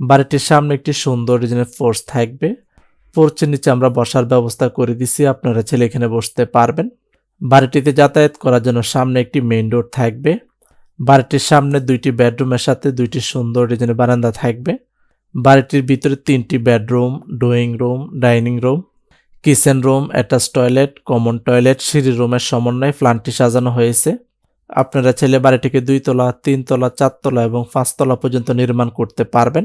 বাড়িটির সামনে একটি সুন্দর ডিজাইনের ফোর্স থাকবে। ফোর্সের নিচে আমরা বসার ব্যবস্থা করে দিছি, আপনারা ছেলে এখানে বসতে পারবেন। বাড়িটিতে যাতায়াত করার জন্য সামনে একটি মেইন ডোর থাকবে। বাড়িটির সামনে দুইটি বেডরুমের সাথে দুইটি সুন্দর ডিজাইনের বারান্দা থাকবে। বাড়িটির ভিতরে তিনটি bedroom drawing room dining room kitchen room attach toilet common toilet সিঁড়ি রুমের সমন্বয়ে প্ল্যানটি সাজানো হয়েছে। আপনারা ছেলে বাড়িটিকে দুইতলা তিনতলা চারতলা এবং পাঁচতলা পর্যন্ত নির্মাণ করতে পারবেন।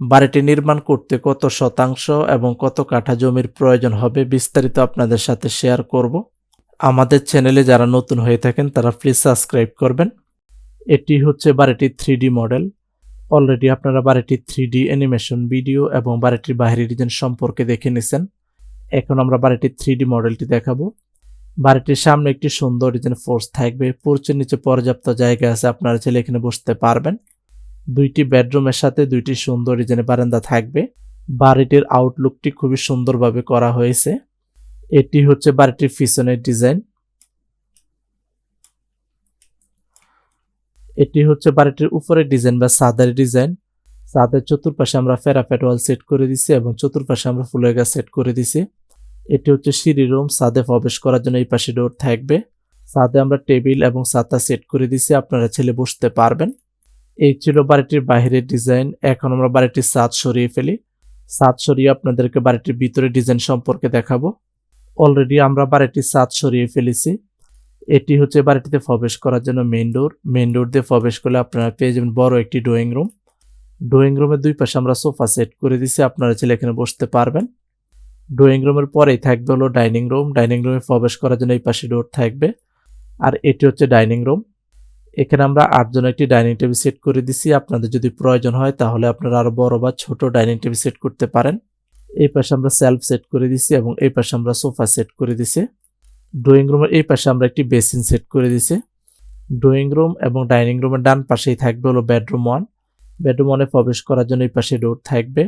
বাড়িটি নির্মাণ করতে কত শতাংশ এবং কত কাঠা জমির প্রয়োজন হবে বিস্তারিত আপনাদের সাথে শেয়ার করব। আমাদের চ্যানেলে যারা নতুন হয়ে থাকেন, তারা প্লিজ সাবস্ক্রাইব করবেন। এটি হচ্ছে বাড়িটির থ্রি মডেল অলরেডি আপনারা বাড়িটির থ্রি ডি অ্যানিমেশন ভিডিও এবং বাড়িটির বাইরের ডিজাইন সম্পর্কে দেখে নিছেন। এখন আমরা বাড়িটির থ্রি মডেলটি দেখাবো। বাড়িটির সামনে একটি সুন্দর ডিজাইন ফোর্স থাকবে। পোর্চের নিচে পর্যাপ্ত জায়গা আছে, আপনারা ছেলে এখানে বসতে পারবেন। দুইটি বেডরুমের সাথে দুইটি সুন্দর ডিজাইনের বারান্দা থাকবে। বাড়িটির আউটলুকটি খুবই সুন্দরভাবে করা হয়েছে। এটি হচ্ছে বাড়িটির পিছনের ডিজাইন এটি হচ্ছে বাড়িটির উপরের ডিজাইন বা সাদের ডিজাইন সাদের চতুর্পাশে আমরা ফেরাফেট ওয়াল সেট করে দিছি এবং চতুর্পাশে আমরা ফুলের গাছ সেট করে দিছি। এটি হচ্ছে সিঁড়ি রুম সাদে প্রবেশ করার জন্য এই পাশে ডোর থাকবে। সাদে আমরা টেবিল এবং ছাতা সেট করে দিছি, আপনারা ছেলে বসতে পারবেন। এই ছিল বাড়িটির বাইরের ডিজাইন। এখন আমরা বাড়িটির ছাদ সরিয়ে ফেলি। ছাদ সরিয়ে আপনাদেরকে বাড়িটির ভিতরে ডিজাইন সম্পর্কে দেখাবো। অলরেডি আমরা বাড়িটির ছাদ সরিয়ে ফেলেছি। এটি হচ্ছে বাড়িটিতে প্রবেশ করার জন্য মেইন ডোর মেন ডোর দিয়ে প্রবেশ করলে আপনারা পেয়ে যাবেন বড় একটি ড্রয়িং রুম ড্রয়িং রুমের দুই পাশে আমরা সোফা সেট করে দিছি আপনারা ছেলে এখানে বসতে পারবেন। ড্রয়িং রুমের পরেই থাকবে হলো ডাইনিং রুম ডাইনিং রুমে প্রবেশ করার জন্য এই পাশে ডোর থাকবে। আর এটি হচ্ছে ডাইনিং রুম এখানে আমরা আটজন একটি ডাইনিং টেবিল সেট করে দিছি। আপনাদের যদি প্রয়োজন হয় তাহলে আপনারা আরও বড় বা ছোট ডাইনিং টেবিল সেট করতে পারেন। এই পাশে আমরা সেলফ সেট করে দিছি এবং এই পাশে আমরা সোফা সেট করে দিছি। ড্রয়িং রুমের এই পাশে আমরা একটি বেসিন সেট করে দিছি। ড্রয়িং রুম এবং ডাইনিং রুমের ডান পাশেই থাকবে হলো বেডরুম ওয়ান। বেডরুম ওয়ানে প্রবেশ করার জন্য এই পাশে ডোর থাকবে।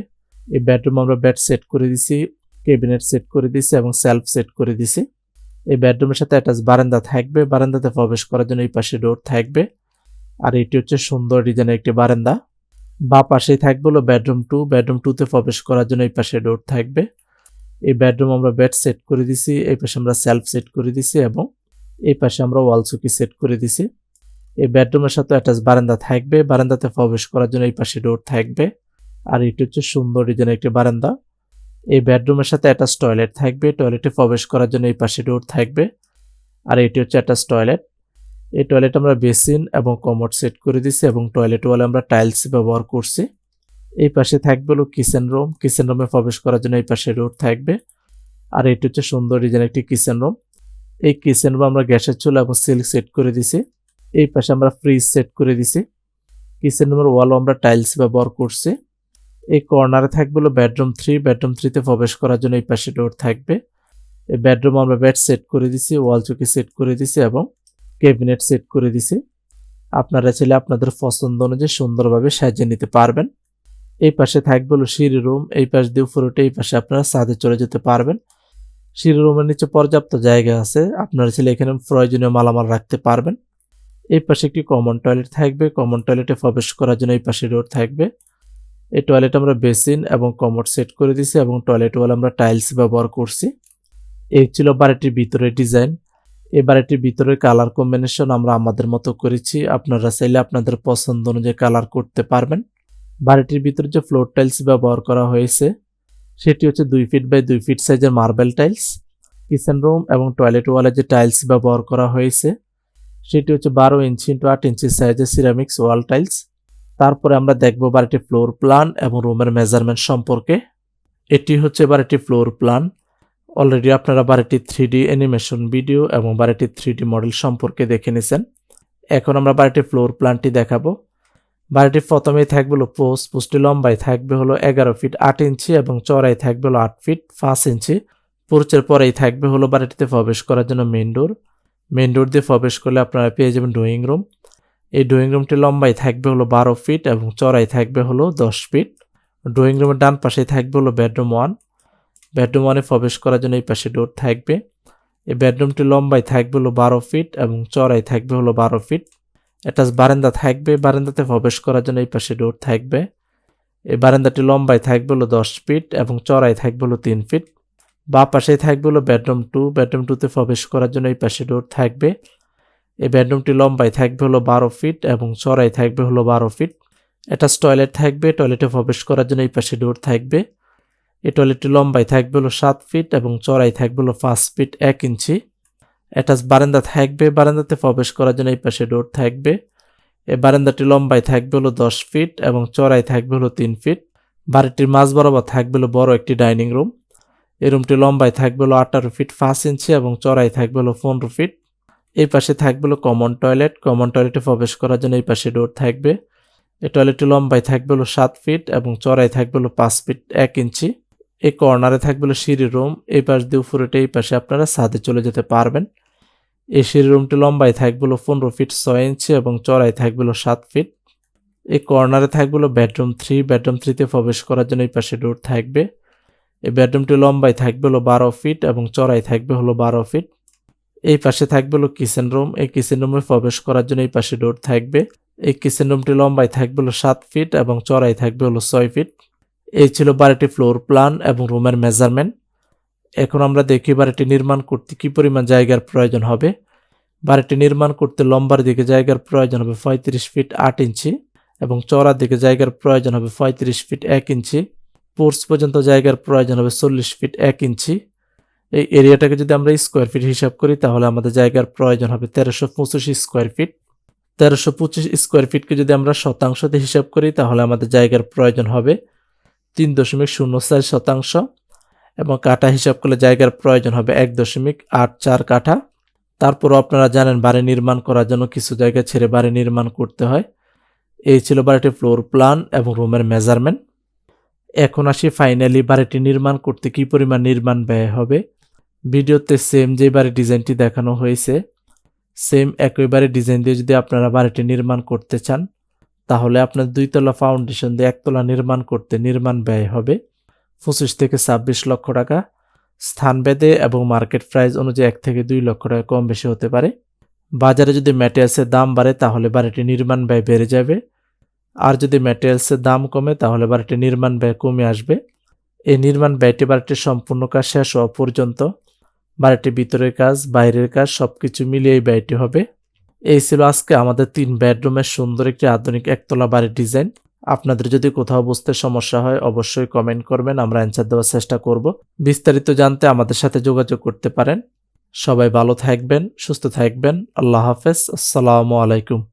এই বেডরুম আমরা বেড সেট করে দিছি কেবিনেট সেট করে দিছি এবং সেলফ সেট করে দিছি। এই বেডরুমের সাথে অ্যাটাচ বারান্দা থাকবে। বারান্দাতে প্রবেশ করার জন্য এই পাশে ডোর থাকবে। আর এটি হচ্ছে সুন্দর ডিজাইনের একটি বারান্দা। বা পাশেই থাকবে হলো বেডরুম টু বেডরুম টুতে প্রবেশ করার জন্য এই পাশে ডোর থাকবে। এই বেডরুম আমরা বেড সেট করে দিছি। এই পাশে আমরা সেলফ সেট করে দিছি এবং এই পাশে আমরা ওয়াল চুকি সেট করে দিছি। এই বেডরুমের সাথে অ্যাটাচ বারান্দা থাকবে। বারান্দাতে প্রবেশ করার জন্য এই পাশে ডোর থাকবে। আর এটি হচ্ছে সুন্দর ডিজাইনের একটি বারান্দা। এই বেডরুমের সাথে অ্যাটাচ টয়লেট থাকবে। টয়লেটে প্রবেশ করার জন্য এই পাশে ডোর থাকবে। আর এটি হচ্ছে অ্যাটাচ টয়লেট। এই টয়লেট আমরা বেসিন এবং কমোড সেট করে দিছি এবং টয়লেট ওয়ালে আমরা টাইলস ব্যবহার করছি। এই পাশে থাকবে হলো কিচেন রুম। কিচেন রুমে প্রবেশ করার জন্য এই পাশে ডোর থাকবে। আর এটি হচ্ছে সুন্দর ডিজাইন একটি কিচেন রুম। এই কিচেন রুম আমরা গ্যাসের চুলা এবং সিল্ক সেট করে দিছি এই পাশে আমরা ফ্রিজ সেট করে দিছি কিচেন রুমের ওয়ালও আমরা টাইলস ব্যবহার করছি। এই কর্নারে থাকবে হলো বেডরুম থ্রি বেডরুম থ্রিতে প্রবেশ করার জন্য এই পাশে ডোর থাকবে। এই বেডরুম আমরা বেড সেট করে দিছি ওয়াল চৌকি সেট করে দিছি এবং ক্যাবিনেট সেট করে দিছি। আপনারা চাইলে আপনাদের পছন্দ অনুযায়ী সুন্দরভাবে সাজিয়ে নিতে পারবেন। এই পাশে থাকবে হলো সিঁড়ি রুম এই পাশ দিয়ে উপরে উঠে এই পাশে আপনারা ছাদে চলে যেতে পারবেন। সিঁড়ি রুমের নিচে পর্যাপ্ত জায়গা আছে, আপনারা চাইলে এখানে প্রয়োজনীয় মালামাল রাখতে পারবেন। এই পাশে একটি কমন টয়লেট থাকবে কমন টয়লেটে প্রবেশ করার জন্য এই পাশে ডোর থাকবে। এই টয়লেট আমরা বেসিন এবং কমোড সেট করে দিছি এবং টয়লেট ওয়াল আমরা টাইলস ব্যবহার করছি। এই ছিল বাড়িটির ভিতরে ডিজাইন এই বাড়িটির ভিতরে কালার কম্বিনেশন আমরা আমাদের মতো করেছি। আপনারা চাইলে আপনাদের পছন্দ অনুযায়ী কালার করতে পারবেন। বাড়িটির ভিতরে যে ফ্লোর টাইলস ব্যবহার করা হয়েছে, সেটি হচ্ছে দুই ফিট বাই দুই ফিট সাইজের মার্বেল টাইলস কিচেন রুম এবং টয়লেট ওয়ালে যে টাইলস ব্যবহার করা হয়েছে, সেটি হচ্ছে বারো ইঞ্চি ইন্টু আট ইঞ্চি সাইজের সিরামিক্স ওয়াল টাইলস তারপরে আমরা দেখব বাড়িটি ফ্লোর প্ল্যান এবং রুমের মেজারমেন্ট সম্পর্কে। এটি হচ্ছে বাড়িটি ফ্লোর প্ল্যান অলরেডি আপনারা বাড়িটি থ্রি অ্যানিমেশন ভিডিও এবং বাড়িটি থ্রি মডেল সম্পর্কে দেখে নিয়েছেন এখন আমরা বাড়িটির ফ্লোর প্ল্যানটি দেখাবো। বাড়িটির প্রথমেই থাকবে হলো পোস্ট পোস্টটি লম্বায় থাকবে হলো এগারো ফিট আট ইঞ্চি এবং চড়াই থাকবে হলো আট ফিট পাঁচ ইঞ্চি পুরুচের পরেই থাকবে হলো বাড়িটিতে প্রবেশ করার জন্য মেন ডোর মেন ডোর দিয়ে প্রবেশ করলে আপনারা পেয়ে যাবেন ড্রয়িং রুম এই ড্রয়িং রুমটি লম্বায় থাকবে হলো বারো ফিট এবং চড়াই থাকবে হলো দশ ফিট ড্রয়িং রুমের ডান পাশে থাকবে হলো বেডরুম ওয়ান বেডরুম ওয়ানে প্রবেশ করার জন্য এই পাশে ডোর থাকবে। এই বেডরুমটি লম্বায় থাকবে হলো বারো ফিট এবং চড়াই থাকবে হলো বারো ফিট অ্যাটাচ বারান্দা থাকবে, বারান্দাতে প্রবেশ করার জন্য এই পাশে ডোর থাকবে। এই বারান্দাটি লম্বায় থাকবে হলো দশ ফিট এবং চড়াই থাকবে হলো তিন ফিট বা পাশেই থাকবে হলো বেডরুম টু বেডরুম টুতে প্রবেশ করার জন্য এই পাশে ডোর থাকবে। এই বেডরুমটি লম্বায় থাকবে হলো বারো ফিট এবং চড়াই থাকবে হলো বারো ফিট। অ্যাটাচ টয়লেট থাকবে, টয়লেটে প্রবেশ করার জন্য এই পাশে ডোর থাকবে। এই টয়লেটটি লম্বায় থাকবে হলো সাত ফিট এবং চড়াই থাকবে হলো পাঁচ ফিট এক ইঞ্চি। অ্যাটাচ বারান্দা থাকবে, বারান্দাতে প্রবেশ করার জন্য এই পাশে ডোর থাকবে। এই বারান্দাটি লম্বায় থাকবে হলো দশ ফিট এবং চড়াই থাকবে হলো তিন ফিট। বাড়িটির মাঝ বরাবর থাকবে হলো বড় একটি ডাইনিং রুম। এই রুমটি লম্বায় থাকবে হলো আঠারো ফিট পাঁচ ইঞ্চি এবং চড়াই থাকবে হলো পনেরো ফিট। এই পাশে থাকবে কমন টয়লেট কমন টয়লেটে প্রবেশ করার জন্য এই পাশে ডোর থাকবে। এই টয়লেটটি লম্বায় থাকবে হলো সাত ফিট এবং চড়াই থাকবে হলো পাঁচ ফিট এক ইঞ্চি। এই কর্নারে থাকবে হলো সিঁড়ি রুম এই পাশ দিয়ে উপরেটা এই পাশে আপনারা ছাদে চলে যেতে পারবেন। এই সিঁড়ি রুমটি লম্বায় থাকবে হলো পনেরো ফিট ছয় ইঞ্চি এবং চড়াই থাকবে হলো সাত ফিট এই কর্নারে থাকবে হলো বেডরুম থ্রি বেডরুম থ্রিতে প্রবেশ করার জন্য এই পাশে ডোর থাকবে। এই বেডরুমটি লম্বায় থাকবে হলো বারো ফিট এবং চড়াই থাকবে হলো বারো ফিট এই পাশে থাকবে হলো কিচেন রুম। এই কিচেন রুমে প্রবেশ করার জন্য এই পাশে ডোর থাকবে। এই কিচেন রুমটি লম্বায় থাকবে হলো সাত ফিট এবং চড়াই থাকবে হলো ছয় ফিট। এই ছিল বাড়িটি ফ্লোর প্ল্যান এবং রুমের মেজারমেন্ট। এখন আমরা দেখি বাড়িটি নির্মাণ করতে কি পরিমাণ জায়গার প্রয়োজন হবে। বাড়িটি নির্মাণ করতে লম্বার দিকে জায়গার প্রয়োজন হবে পঁয়ত্রিশ ফিট আট ইঞ্চি এবং চড়ার দিকে জায়গার প্রয়োজন হবে পঁয়ত্রিশ ফিট এক ইঞ্চি। পোর্স পর্যন্ত জায়গার প্রয়োজন হবে চল্লিশ ফিট এক ইঞ্চি। এই এরিয়াটাকে যদি আমরা স্কোয়ার ফিট হিসাব করি, তাহলে আমাদের জায়গার প্রয়োজন হবে তেরোশো পঁচিশ স্কোয়ার ফিট তেরোশো পঁচিশ স্কোয়ার ফিটকে যদি আমরা শতাংশতে হিসাব করি, তাহলে আমাদের জায়গার প্রয়োজন হবে তিন দশমিক শূন্য চার শতাংশ। এবং কাঠা হিসাব করলে জায়গার প্রয়োজন হবে এক দশমিক আট চার কাঠা। তারপরও আপনারা জানেন, বাড়ি নির্মাণ করার জন্য কিছু জায়গা ছেড়ে বাড়ি নির্মাণ করতে হয়। এই ছিল বাড়িটির ফ্লোর প্ল্যান এবং রুমের মেজারমেন্ট এখন আসি ফাইনালি বাড়িটি নির্মাণ করতে কি পরিমাণ নির্মাণ ব্যয় হবে। ভিডিওতে সেম যে বাড়ির ডিজাইনটি দেখানো হয়েছে সেম একই বাড়ির ডিজাইন দিয়ে যদি আপনারা বাড়িটি নির্মাণ করতে চান, তাহলে আপনার দুইতলা ফাউন্ডেশন দিয়ে একতলা নির্মাণ করতে নির্মাণ ব্যয় হবে পঁচিশ থেকে ছাব্বিশ লক্ষ টাকা। স্থানভেদে এবং মার্কেট প্রাইস অনুযায়ী এক থেকে দুই লক্ষ টাকা কম বেশি হতে পারে। বাজারে যদি ম্যাটেরিয়ালসের দাম বাড়ে, তাহলে বাড়িটি নির্মাণ ব্যয় বেড়ে যাবে। আর যদি ম্যাটেরিয়ালসের দাম কমে, তাহলে বাড়িটি নির্মাণ ব্যয় কমে আসবে। এই নির্মাণ ব্যয়টি বাড়িটির সম্পূর্ণ কাজ শেষ হওয়া পর্যন্ত বাড়িটির ভিতরের কাজ, বাইরের কাজ সব কিছু মিলিয়ে এই ব্যয়টি হবে। এই ছিল আজকে আমাদের তিন বেডরুমের সুন্দর একটি আধুনিক একতলা বাড়ির ডিজাইন। আপনাদের যদি কোথাও বুঝতে সমস্যা হয়, অবশ্যই কমেন্ট করবেন, আমরা অ্যান্সার দেওয়ার চেষ্টা করব। বিস্তারিত জানতে আমাদের সাথে যোগাযোগ করতে পারেন। সবাই ভালো থাকবেন, সুস্থ থাকবেন। আল্লাহ হাফেজ, আসসালামু আলাইকুম।